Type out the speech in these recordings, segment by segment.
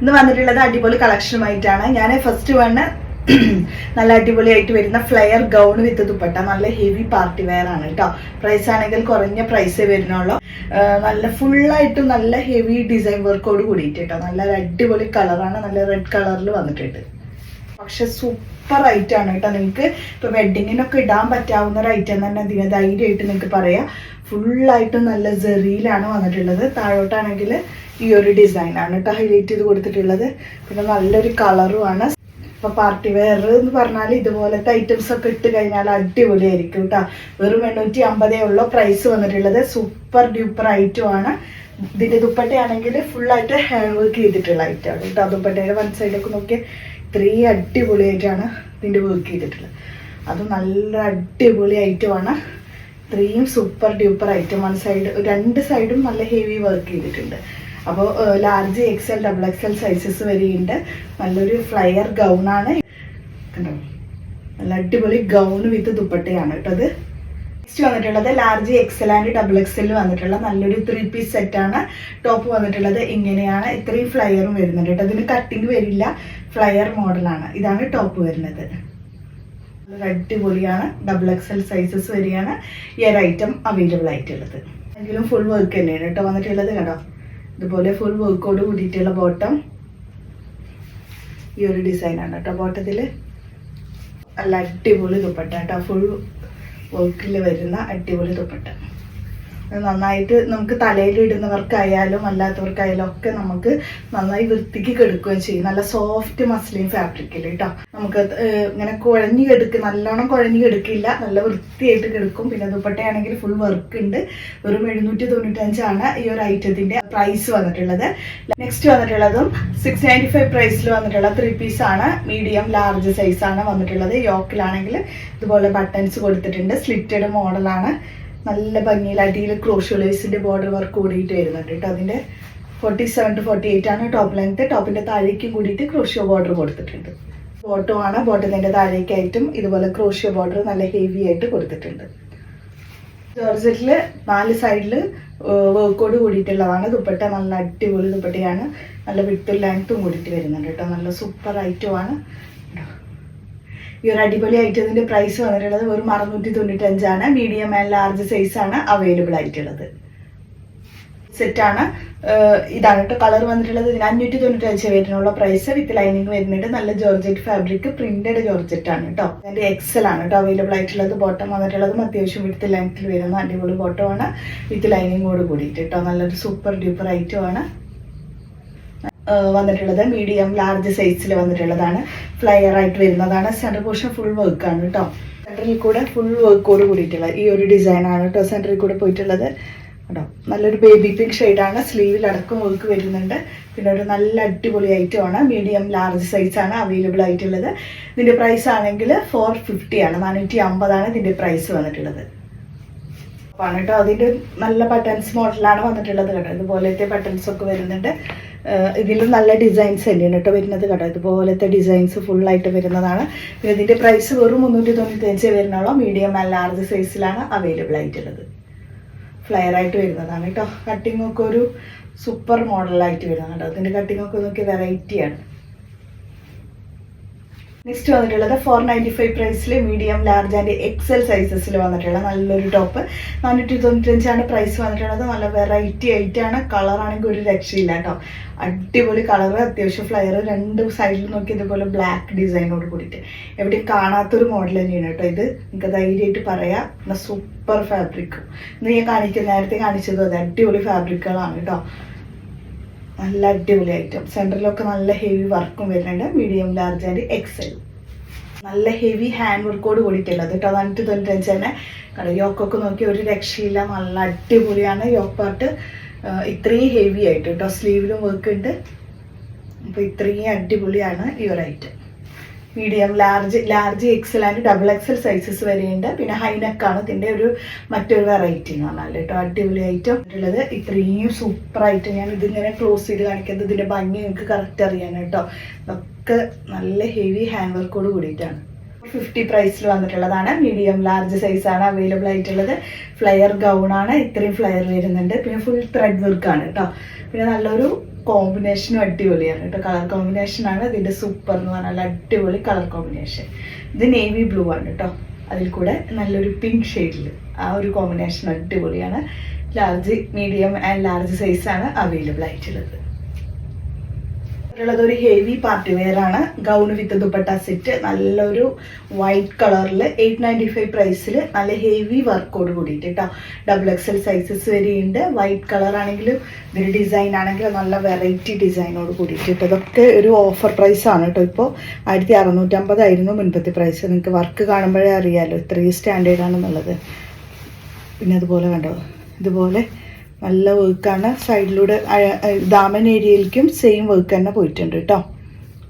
ഇന്ന് വന്നിട്ടുള്ളത് അടിപൊളി കളക്ഷനുമായിട്ടാണ് ഞാൻ ഫസ്റ്റ് വണ് നല്ല അടിപൊളിയായിട്ട് വരുന്ന ഫ്ലെയർ ഗൗൺ വിത്ത് ദുപ്പട്ട. നല്ല ഹെവി പാർട്ടി വെയർ ആണ് കേട്ടോ പ്രൈസ് ആണെങ്കിൽ കുറഞ്ഞ പ്രൈസേ വരുന്നുള്ളൂ. നല്ല ഫുള്ളായിട്ടും നല്ല ഹെവി ഡിസൈൻ വർക്കോട് കൂടിയിട്ട് കേട്ടോ നല്ല അടിപൊളി കളറാണ് നല്ല റെഡ് കളറിൽ വന്നിട്ടുണ്ട്. പക്ഷെ സൂപ്പർ ഐറ്റം ആണ് കേട്ടോ നിങ്ങൾക്ക് ഇപ്പൊ വെഡിങ്ങിനൊക്കെ ഇടാൻ പറ്റാവുന്ന ഒരു ഐറ്റം തന്നെ ഇതിനെ ധൈര്യമായിട്ട് നിങ്ങൾക്ക് പറയാം. ഫുള്ളായിട്ടും നല്ല ജെറിയിലാണ് വന്നിട്ടുള്ളത്. താഴോട്ടാണെങ്കിൽ ഈ ഒരു ഡിസൈൻ ആണ് കേട്ടോ ഹൈലൈറ്റ് ചെയ്ത് കൊടുത്തിട്ടുള്ളത്. പിന്നെ നല്ലൊരു കളറുമാണ് അപ്പൊ പാർട്ടി വെയർ എന്ന് പറഞ്ഞാൽ ഇതുപോലത്തെ ഐറ്റംസ് ഒക്കെ ഇട്ട് കഴിഞ്ഞാൽ അടിപൊളിയായിരിക്കും കേട്ടോ വെറും എണ്ണൂറ്റി അമ്പതേ ഉള്ളൂ പ്രൈസ് വന്നിട്ടുള്ളത്. സൂപ്പർ ഡ്യൂപ്പർ ഐറ്റം ആണ്. ഇതിന്റെ ദുപ്പട്ടയാണെങ്കിൽ ഫുള്ളായിട്ട് ഹാൻഡ് വർക്ക് ചെയ്തിട്ടുള്ള ഐറ്റം ആണ് കേട്ടോ ദുപ്പട്ടയുടെ വൺ സൈഡൊക്കെ നോക്കിയാൽ ഇത്രയും അടിപൊളിയായിട്ടാണ് ഇതിന്റെ വർക്ക് ചെയ്തിട്ടുള്ളത്. അത് നല്ല അടിപൊളി ഐറ്റമാണ് ഇത്രയും super duper item one side രണ്ട് സൈഡും നല്ല ഹെവി വർക്ക് ചെയ്തിട്ടുണ്ട്. അപ്പോൾ large XL double XL sizes വരെയുണ്ട്. നല്ലൊരു ഫ്ലയർ ഗൗണാണ് കണ്ടോ? നല്ല അടിപൊളി ഗൗൺ വിത്ത് ദുപ്പട്ടയാണ് കേട്ടോ അത്. നെക്സ്റ്റ് വന്നിട്ടുള്ളത് large XL and double XL വന്നിട്ടുള്ള നല്ലൊരു ത്രീ പീസ് സെറ്റാണ് ടോപ്പ് വന്നിട്ടുള്ളത് ഇങ്ങനെയാണ്. ഇത്രയും ഫ്ലയറും വരുന്നുണ്ട് കേട്ടോ. അതിന് കട്ടിങ് വരില്ല. ഫ്ലയർ മോഡലാണ് ഇതാണ് ടോപ്പ് വരുന്നത്. അടിപൊളിയാണ്. ഡബിൾ എക്സൽ സൈസസ് വരെയാണ്. ഈ ഒരു ഐറ്റം അവൈലബിൾ ആയിട്ടുള്ളത്. എങ്കിലും ഫുൾ വർക്ക് തന്നെയാണ് കേട്ടോ വന്നിട്ടുള്ളത് കേട്ടോ ഇതുപോലെ ഫുൾ വർക്കോട് കൂടിയിട്ടുള്ള ബോട്ടം ഈ ഒരു ഡിസൈനാണ് കേട്ടോ ബോട്ടത്തിൽ നല്ല അടിപൊളി ദുപ്പട്ട കേട്ടോ. ഫുൾ വർക്കിൽ വരുന്ന അടിപൊളി ദുപ്പട്ട. നന്നായിട്ട് നമുക്ക് തലയിൽ ഇടുന്നവർക്കായാലും അല്ലാത്തവർക്കായാലും ഒക്കെ നമുക്ക് നന്നായി വൃത്തിക്ക് കെടുക്കുകയും ചെയ്യും. നല്ല സോഫ്റ്റ് മസ്ലിൻ ഫാബ്രിക്കിൽ കേട്ടോ നമുക്ക് ഇങ്ങനെ കുഴഞ്ഞു കെടുക്കും നല്ലോണം കുഴഞ്ഞു കെടുക്കില്ല. നല്ല വൃത്തിയായിട്ട് കെടുക്കും. പിന്നെ ദുപ്പട്ടയാണെങ്കിൽ ഫുൾ വർക്ക് ഉണ്ട്. വെറും എഴുന്നൂറ്റി തൊണ്ണൂറ്റഞ്ചാണ് ഈ ഒരു ഐറ്റത്തിന്റെ പ്രൈസ് വന്നിട്ടുള്ളത്. നെക്സ്റ്റ് വന്നിട്ടുള്ളതും സിക്സ് നയന്റി ഫൈവ് പ്രൈസിൽ വന്നിട്ടുള്ള ത്രീ പീസ് ആണ്. മീഡിയം ലാർജ് സൈസ് ആണ് വന്നിട്ടുള്ളത്. യോക്കിലാണെങ്കിൽ ഇതുപോലെ ബട്ടൺസ് കൊടുത്തിട്ടുണ്ട്. സ്ലിറ്റഡ് മോഡലാണ് നല്ല ഭംഗിയിൽ അടിയിൽ ക്രോഷ്യോളേഴ്സിന്റെ ബോർഡർ വർക്ക് കൂടിയിട്ട് വരുന്നുണ്ട് കേട്ടോ. അതിന്റെ forty seven to forty eight ആണ് ടോപ്പ് ലെങ്ത് ടോപ്പിന്റെ താഴേക്കും കൂടിയിട്ട് ക്രോഷ്യോ ബോർഡർ കൊടുത്തിട്ടുണ്ട്. ബോട്ടോ ആണ്. ബോട്ടത്തിന്റെ താഴേക്കായിട്ടും ഇതുപോലെ ക്രോഷ്യോ ബോർഡർ നല്ല ഹെവി ആയിട്ട് കൊടുത്തിട്ടുണ്ട്. ജോർജറ്റിൽ നാല് സൈഡിൽ വർക്കോട് കൂടിയിട്ടുള്ളതാണ്. ദുപ്പട്ട നല്ല അടിപൊളി ദുപ്പട്ടയാണ്. നല്ല വിട്ടും ലെങ്ത്തും കൂടിയിട്ട് വരുന്നുണ്ട് കേട്ടോ. നല്ല സൂപ്പർ ഐറ്റമാണ് ഈ ഒരു അടിപൊളി ഐറ്റത്തിന്റെ പ്രൈസ് വന്നിട്ടുള്ളത് വെറും അറുന്നൂറ്റി തൊണ്ണൂറ്റഞ്ചാണ് മീഡിയം ആൻഡ് ലാർജ് സൈസ് ആണ് അവൈലബിൾ ആയിട്ടുള്ളത്. സെറ്റാണ് ഇതാണ് കേട്ടോ കളർ വന്നിട്ടുള്ളത്. ഇതിന് അഞ്ഞൂറ്റി തൊണ്ണൂറ്റഞ്ച് വരുന്നുള്ള പ്രൈസ് വിത്ത് ലൈനിങ് വരുന്നുണ്ട്. നല്ല ജോർജറ്റ് ഫാബ്രിക് പ്രിന്റഡ് ജോർജറ്റ് ആണ് കേട്ടോ അതിന്റെ എക്സൽ ആണ് കേട്ടോ അവൈലബിൾ ആയിട്ടുള്ളത്. ബോട്ടം വന്നിട്ടുള്ളതും അത്യാവശ്യം വിത്ത് ലെങ്ത്തിൽ വരുന്ന അടിപൊളി ബോട്ടം ആണ്. വിത്ത് ലൈനിങ്ങോട് കൂടിയിട്ട് കേട്ടോ നല്ലൊരു സൂപ്പർ ഡ്യൂപ്പർ ഐറ്റം ആണ്. വന്നിട്ടുള്ളത് മീഡിയം ലാർജ് സൈസിൽ വന്നിട്ടുള്ളതാണ്. ഫ്ലയർ ആയിട്ട് വരുന്നതാണ്. സെന്റർ പോർഷൻ ഫുൾ വർക്കാണ് കേട്ടോ സെന്ററിൽ കൂടെ ഫുൾ വർക്കോട് കൂടിയിട്ടുള്ള ഈ ഒരു ഡിസൈൻ ആണ് കേട്ടോ സെന്ററിൽ കൂടെ പോയിട്ടുള്ളത്. കേട്ടോ നല്ലൊരു ബേബി പിങ്ക് ഷെയ്ഡാണ് സ്ലീവിൽ അടക്കം വർക്ക് വരുന്നുണ്ട്. പിന്നെ ഒരു നല്ല അടിപൊളി ഐറ്റം ആണ്. മീഡിയം ലാർജ് സൈസ് ആണ് അവൈലബിൾ ആയിട്ടുള്ളത്. ഇതിന്റെ പ്രൈസ് ആണെങ്കിൽ ഫോർ ഫിഫ്റ്റി ആണ്. നാനൂറ്റി അമ്പതാണ് ഇതിന്റെ പ്രൈസ് വന്നിട്ടുള്ളത്. ആണ് കേട്ടോ അതിന്റെ നല്ല ബട്ടൺസ് മോഡലാണ് വന്നിട്ടുള്ളത് കേട്ടോ. ഇതുപോലത്തെ ബട്ടൺസ് ഒക്കെ വരുന്നുണ്ട്. ഇതിലും നല്ല ഡിസൈൻസ് തന്നെയാണ് കേട്ടോ വരുന്നത് കേട്ടോ. ഇതുപോലത്തെ ഡിസൈൻസ് ഫുള്ളായിട്ട് വരുന്നതാണ്. ഇതിന്റെ പ്രൈസ് വെറും മുന്നൂറ്റി തൊണ്ണൂറ്റഞ്ച് വരുന്നുള്ളൂ മീഡിയം ആൻഡ് ലാർജ് സൈസിലാണ് അവൈലബിൾ ആയിട്ടുള്ളത്. ഫ്ലയർ ആയിട്ട് വരുന്നതാണ് കേട്ടോ. കട്ടിങ്ങൊക്കെ ഒരു സൂപ്പർ മോഡലായിട്ട് വരുന്നതാണ് കേട്ടോ. അതിന്റെ കട്ടിങ്ങൊക്കെ നോക്കി വെറൈറ്റിയാണ് നെക്സ്റ്റ് വന്നിട്ടുള്ളത് ഫോർ നയന്റി ഫൈവ് പ്രൈസിൽ മീഡിയം ലാർജ് ആൻഡ് എക്സൽ സൈസസിൽ വന്നിട്ടുള്ള നല്ലൊരു ടോപ്പ് നാനൂറ്റി തൊണ്ണൂറ്റഞ്ചാണ് പ്രൈസ് വന്നിട്ടുള്ളത്. നല്ല വെറൈറ്റി ആയിട്ടാണ്. കളറാണെങ്കിൽ ഒരു രക്ഷയില്ല കേട്ടോ. അടിപൊളി കളർ അത്യാവശ്യം ഫ്ലയർ രണ്ട് സൈഡിൽ നോക്കി ഇതുപോലെ ബ്ലാക്ക് ഡിസൈനോട് കൂടിയിട്ട്. എവിടെയും കാണാത്തൊരു മോഡൽ തന്നെയാണ് കേട്ടോ ഇത്. നിങ്ങൾക്ക് ധൈര്യമായിട്ട് പറയാം. സൂപ്പർ ഫാബ്രിക് ഇന്ന് ഞാൻ കാണിക്കുന്ന നേരത്തെ കാണിച്ചത് അതെ. അടിപൊളി ഫാബ്രിക്കുകളാണ് കേട്ടോ. നല്ല അടിപൊളി ഐറ്റം സെന്ററിലൊക്കെ നല്ല ഹെവി വർക്കും വരുന്നുണ്ട്. മീഡിയം ലാർജ് ആൻഡ് എക്സൽ നല്ല ഹെവി ഹാൻഡ് വർക്കോട് കൂടിയിട്ടുള്ളത് കേട്ടോ. നാനൂറ്റി തൊണ്ണൂറ്റഞ്ച് തന്നെ. കാരണം യോക്കൊക്കെ നോക്കി ഒരു രക്ഷയില്ല. നല്ല അടിപൊളിയാണ് യോക്ക് പാർട്ട് ഇത്രയും ഹെവി ആയിട്ട് കേട്ടോ. സ്ലീവിലും വർക്ക് ഉണ്ട്. അപ്പോൾ ഇത്രയും അടിപൊളിയാണ് ഈ ഒരു item medium large large XL and double XL sizes വരെയുണ്ട്. പിന്നെ ഹൈനെക്കാണ് ഇതിന്റെ ഒരു മറ്റൊരു വെറൈറ്റി എന്ന് പറഞ്ഞാൽ കേട്ടോ. അടിപൊളി ഐറ്റം ഉള്ളത്. ഇത്രയും സൂപ്പർ ആയിട്ട് ഞാൻ ഇതിങ്ങനെ ക്ലോസ് ചെയ്ത് കാണിക്കുന്നത് ഇതിന്റെ ഭംഗി നിങ്ങൾക്ക് കറക്റ്റ് അറിയാൻ കേട്ടോ. ഇതൊക്കെ നല്ല ഹെവി ഹാൻഡ് വർക്കോട് കൂടിയിട്ടാണ്. ഫിഫ്റ്റി പ്രൈസിൽ വന്നിട്ടുള്ളതാണ്. മീഡിയം ലാർജ് സൈസാണ് അവൈലബിൾ ആയിട്ടുള്ളത്. ഫ്ലയർ ഗൗൺ ആണ്. ഇത്രയും ഫ്ലയർ വരുന്നുണ്ട്. പിന്നെ ഫുൾ ത്രെഡ് വർക്ക് ആണ് കേട്ടോ. പിന്നെ നല്ലൊരു കോമ്പിനേഷനും അടിപൊളിയാണ് കേട്ടോ. കളർ കോമ്പിനേഷനാണ് ഇതിന്റെ സൂപ്പർ എന്ന് പറഞ്ഞാൽ അടിപൊളി കളർ കോമ്പിനേഷൻ ഇത് നേവി ബ്ലൂ ആണ് കേട്ടോ. അതിൽ കൂടെ നല്ലൊരു പിങ്ക് ഷെയ്ഡിൽ ആ ഒരു കോമ്പിനേഷൻ അടിപൊളിയാണ്. ലാർജ് മീഡിയം ആൻഡ് ലാർജ് സൈസാണ് അവൈലബിൾ ആയിട്ടുള്ളത്. ഉള്ളത് ഒരു ഹെവി പാർട്ടി വെയർ ആണ്. ഗൗൺ വിത്ത് ദുപ്പട്ട സെറ്റ് നല്ലൊരു വൈറ്റ് കളറിൽ എയ്റ്റ് നയന്റി ഫൈവ് പ്രൈസിൽ നല്ല ഹെവി വർക്കോട് കൂടിയിട്ട് കേട്ടോ ഡബിൾ എക്സൽ സൈസസ് വരെയുണ്ട്. വൈറ്റ് കളർ ആണെങ്കിലും ഇതിൽ ഡിസൈൻ ആണെങ്കിലും നല്ല വെറൈറ്റി ഡിസൈനോട് കൂടിയിട്ട് കേട്ടോ ഇതൊക്കെ ഒരു ഓഫർ പ്രൈസ് ആണ് കേട്ടോ ഇപ്പോൾ ആയിരത്തി അറുന്നൂറ്റമ്പതായിരുന്നു മുൻപത്തെ പ്രൈസ് നിങ്ങൾക്ക് വർക്ക് കാണുമ്പോഴേ അറിയാമല്ലോ ഇത്രയും സ്റ്റാൻഡേർഡ് ആണെന്നുള്ളത്. പിന്നെ അതുപോലെ കണ്ടോ? ഇതുപോലെ നല്ല വർക്കാണ് സൈഡിലൂടെ ദാമൻ ഏരിയയിലേക്കും സെയിം വർക്ക് തന്നെ പോയിട്ടുണ്ട് കേട്ടോ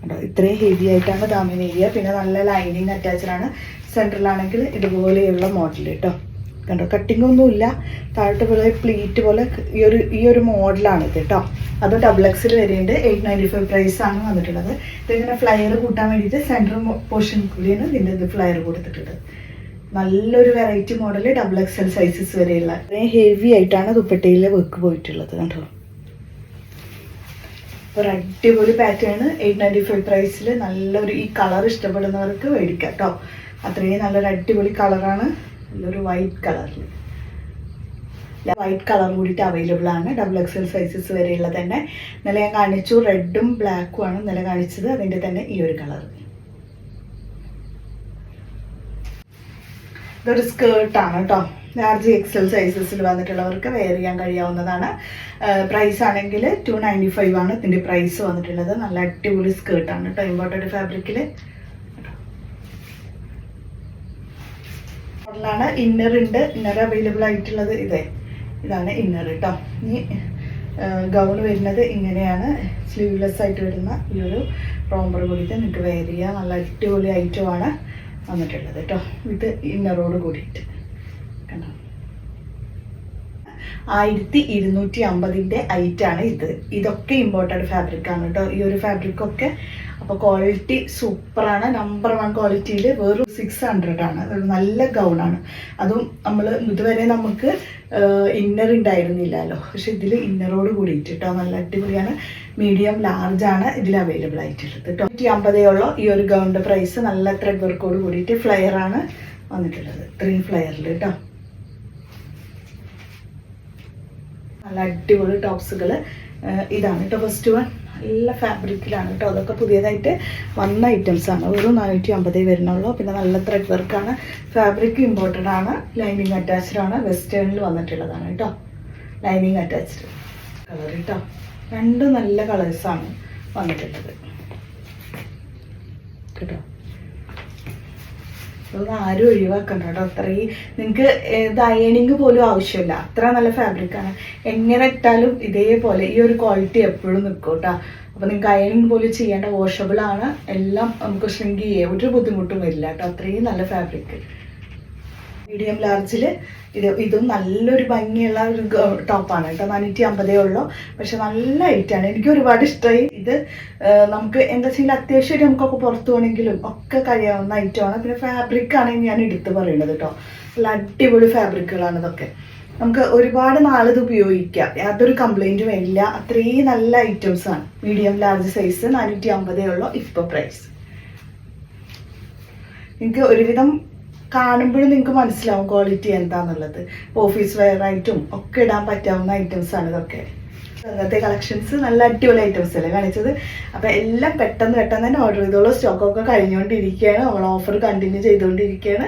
കേട്ടോ ഇത്രയും ഹെവി ആയിട്ടാണ് ദാമൻ ഏരിയ പിന്നെ നല്ല ലൈനിങ് അറ്റാച്ച്ഡ് ആണ്. സെൻട്രലാണെങ്കിൽ ഇതുപോലെയുള്ള മോഡൽ കേട്ടോ കണ്ടോ? കട്ടിംഗ് ഒന്നുമില്ല. താഴോട്ട് പോലെ പ്ലീറ്റ് പോലെ ഈ ഒരു ഈ ഒരു മോഡലാണ് ഇത് കേട്ടോ അത് ഡബിൾ എക്സിൽ വരെയുണ്ട് എയ്റ്റ് നയന്റി ഫൈവ് പ്രൈസ് ആണ് വന്നിട്ടുള്ളത്. ഇതിങ്ങനെ ഫ്ലയർ കൂട്ടാൻ വേണ്ടിയിട്ട് സെന്റർ പോർഷൻ കൂടിയാണ് ഇതിന്റെ ഇത് ഫ്ലയർ കൊടുത്തിട്ടുള്ളത്. നല്ലൊരു variety model double XL sizes വരെയുള്ള ഹെവി ആയിട്ടാണ് ദുപ്പട്ടയിലെ വർക്ക് പോയിട്ടുള്ളത് കണ്ടോ? ഒരു അടിപൊളി പാറ്റേൺ എയ്റ്റ് നയന്റി ഫൈവ് പ്രൈസിൽ നല്ലൊരു ഈ കളർ ഇഷ്ടപ്പെടുന്നവർക്ക് മേടിക്കാം കേട്ടോ അത്രയും നല്ലൊരു അടിപൊളി കളറാണ് നല്ലൊരു വൈറ്റ് കളറിൽ വൈറ്റ് കളർ കൂടിയിട്ട് അവൈലബിൾ ആണ്. ഡബിൾ എക്സൽ സൈസസ് വരെയുള്ള തന്നെ. ഇന്നലെ ഞാൻ കാണിച്ചു. റെഡും ബ്ലാക്കും ആണ് ഇന്നലെ കാണിച്ചത്. അതിന്റെ തന്നെ ഈ ഒരു കളർ ഇതൊരു സ്കേർട്ടാണ് കേട്ടോ ലാർജ് എക്സൽ സൈസസിൽ വന്നിട്ടുള്ളവർക്ക് വെയർ ചെയ്യാൻ കഴിയാവുന്നതാണ്. പ്രൈസ് ആണെങ്കിൽ ടു നയന്റി ഫൈവ് ആണ് ഇതിന്റെ പ്രൈസ് വന്നിട്ടുള്ളത്. നല്ല അടിപൊളി സ്കേർട്ടാണ് കേട്ടോ ഇമ്പോർട്ടഡ് ഫാബ്രിക്കിൽ മോഡലാണ് ഇന്നർ ഉണ്ട്. ഇന്നർ അവൈലബിൾ ആയിട്ടുള്ളത് ഇതേ. ഇതാണ് ഇന്നർ കേട്ടോ ഈ ഗൗൺ വരുന്നത് ഇങ്ങനെയാണ്. സ്ലീവ്ലെസ് ആയിട്ട് വരുന്ന ഈ ഒരു റോംബർ കൂടിയിട്ട് നിങ്ങൾക്ക് വെയർ ചെയ്യാം. നല്ല അടിപൊളി ഐറ്റമാണ് വന്നിട്ടുള്ളത് കേട്ടോ. ഇത് ഇന്നറോട് കൂടിയിട്ട്. കണ്ടോ? ആയിരത്തി ഇരുന്നൂറ്റി അമ്പതിന്റെ ഐറ്റാണ് ഇത്. ഇതൊക്കെ ഇമ്പോർട്ടന്റ് ഫാബ്രിക് ആണ് കേട്ടോ. ഈ ഒരു ഫാബ്രിക് ഒക്കെ അപ്പോൾ ക്വാളിറ്റി സൂപ്പറാണ് നമ്പർ വൺ ക്വാളിറ്റിയിൽ വെറും സിക്സ് ഹൺഡ്രഡ് ആണ്. നല്ല ഗൗണാണ് അതും നമ്മൾ ഇതുവരെ നമുക്ക് ഇന്നർ ഉണ്ടായിരുന്നില്ലല്ലോ പക്ഷെ ഇതിൽ ഇന്നറോട് കൂടിയിട്ട് കേട്ടോ നല്ല അടിപൊളിയാണ്. മീഡിയം ലാർജ് ആണ് ഇതിൽ അവൈലബിൾ ആയിട്ടുള്ളത് കേട്ടോ നൂറ്റി അമ്പതേ ഈ ഒരു ഗൗണിന്റെ പ്രൈസ് നല്ല ത്രെഡ് വർക്കോട് കൂടിയിട്ട് ഫ്ലെയർ ആണ് വന്നിട്ടുള്ളത്. ത്രീ ഫ്ലെയറിൽ കേട്ടോ നല്ല അടിപൊളി ടോപ്സുകൾ ഇതാണ് കേട്ടോ ഫസ്റ്റ് വൺ നല്ല ഫാബ്രിക്കിലാണ് കേട്ടോ. അതൊക്കെ പുതിയതായിട്ട് വന്ന ഐറ്റംസ് ആണ്. വെറും നാനൂറ്റി അമ്പതേ വരുന്നുള്ളൂ. പിന്നെ നല്ല ത്രെഡ് വർക്കാണ് ഫാബ്രിക് ഇമ്പോർട്ടഡ് ആണ്. ലൈനിങ് അറ്റാച്ച്ഡ് ആണ്. വെസ്റ്റേണിൽ വന്നിട്ടുള്ളതാണ് കേട്ടോ. ലൈനിങ് അറ്റാച്ച്ഡ് കളർ കേട്ടോ. രണ്ട് നല്ല കളേഴ്സാണ് വന്നിട്ടുള്ളത്. കേട്ടോ? അതൊന്നും ആരും ഒഴിവാക്കണ്ട കേട്ടോ അത്രയും നിങ്ങൾക്ക് ഇത് അയണിങ് പോലും ആവശ്യമില്ല. അത്ര നല്ല ഫാബ്രിക്കാണ് എങ്ങനെ ഇട്ടാലും ഇതേപോലെ ഈ ഒരു ക്വാളിറ്റി എപ്പോഴും നിൽക്കും കേട്ടോ അപ്പോൾ നിങ്ങൾക്ക് അയണിങ് പോലും ചെയ്യേണ്ട വാഷബിളാണ് എല്ലാം നമുക്ക് ഷ്രിങ്ക് ചെയ്യാം. ഒരു ബുദ്ധിമുട്ടും വരില്ല കേട്ടോ അത്രയും നല്ല ഫാബ്രിക് മീഡിയം ലാർജിൽ ഇത് ഇതും നല്ലൊരു ഭംഗിയുള്ള ഒരു ടോപ്പാണ് കേട്ടോ നാനൂറ്റി അമ്പതേ ഉള്ളൂ. പക്ഷെ നല്ല ഐറ്റാണ് എനിക്ക് ഒരുപാട് ഇഷ്ടമായി ഇത് നമുക്ക് എന്താ വെച്ചാൽ അത്യാവശ്യം നമുക്കൊക്കെ പുറത്തു പോകണമെങ്കിലും ഒക്കെ കഴിയാവുന്ന ഐറ്റമാണ് പിന്നെ ഫാബ്രിക് ആണ് ഞാൻ എടുത്ത് പറയുന്നത് കേട്ടോ. നല്ല അടിപൊളി ഫാബ്രിക്കുകളാണ് ഇതൊക്കെ. നമുക്ക് ഒരുപാട് നാളിത് ഉപയോഗിക്കാം. യാതൊരു കംപ്ലൈന്റും ഇല്ല അത്രയും നല്ല ഐറ്റംസ് ആണ്. മീഡിയം ലാർജ് സൈസ് നാനൂറ്റി അമ്പതേ ഉള്ളൂ. ഇപ്പോൾ പ്രൈസ് നിങ്ങൾക്ക് ഒരുവിധം കാണുമ്പോഴും നിങ്ങൾക്ക് മനസ്സിലാവും ക്വാളിറ്റി എന്താന്നുള്ളത്. ഓഫീസ് വെയർ ആയിട്ടും ഒക്കെ ഇടാൻ പറ്റാവുന്ന ഐറ്റംസ് ആണ് ഇതൊക്കെ. ഇന്നത്തെ കളക്ഷൻസ് നല്ല അടിപൊളി ഐറ്റംസ് അല്ലേ കാണിച്ചത്? അപ്പൊ എല്ലാം പെട്ടെന്ന് പെട്ടെന്ന് തന്നെ ഓർഡർ ചെയ്തോളൂ. സ്റ്റോക്കൊക്കെ കഴിഞ്ഞുകൊണ്ടിരിക്കുകയാണ്. നമ്മൾ ഓഫർ കണ്ടിന്യൂ ചെയ്തുകൊണ്ടിരിക്കുകയാണ്.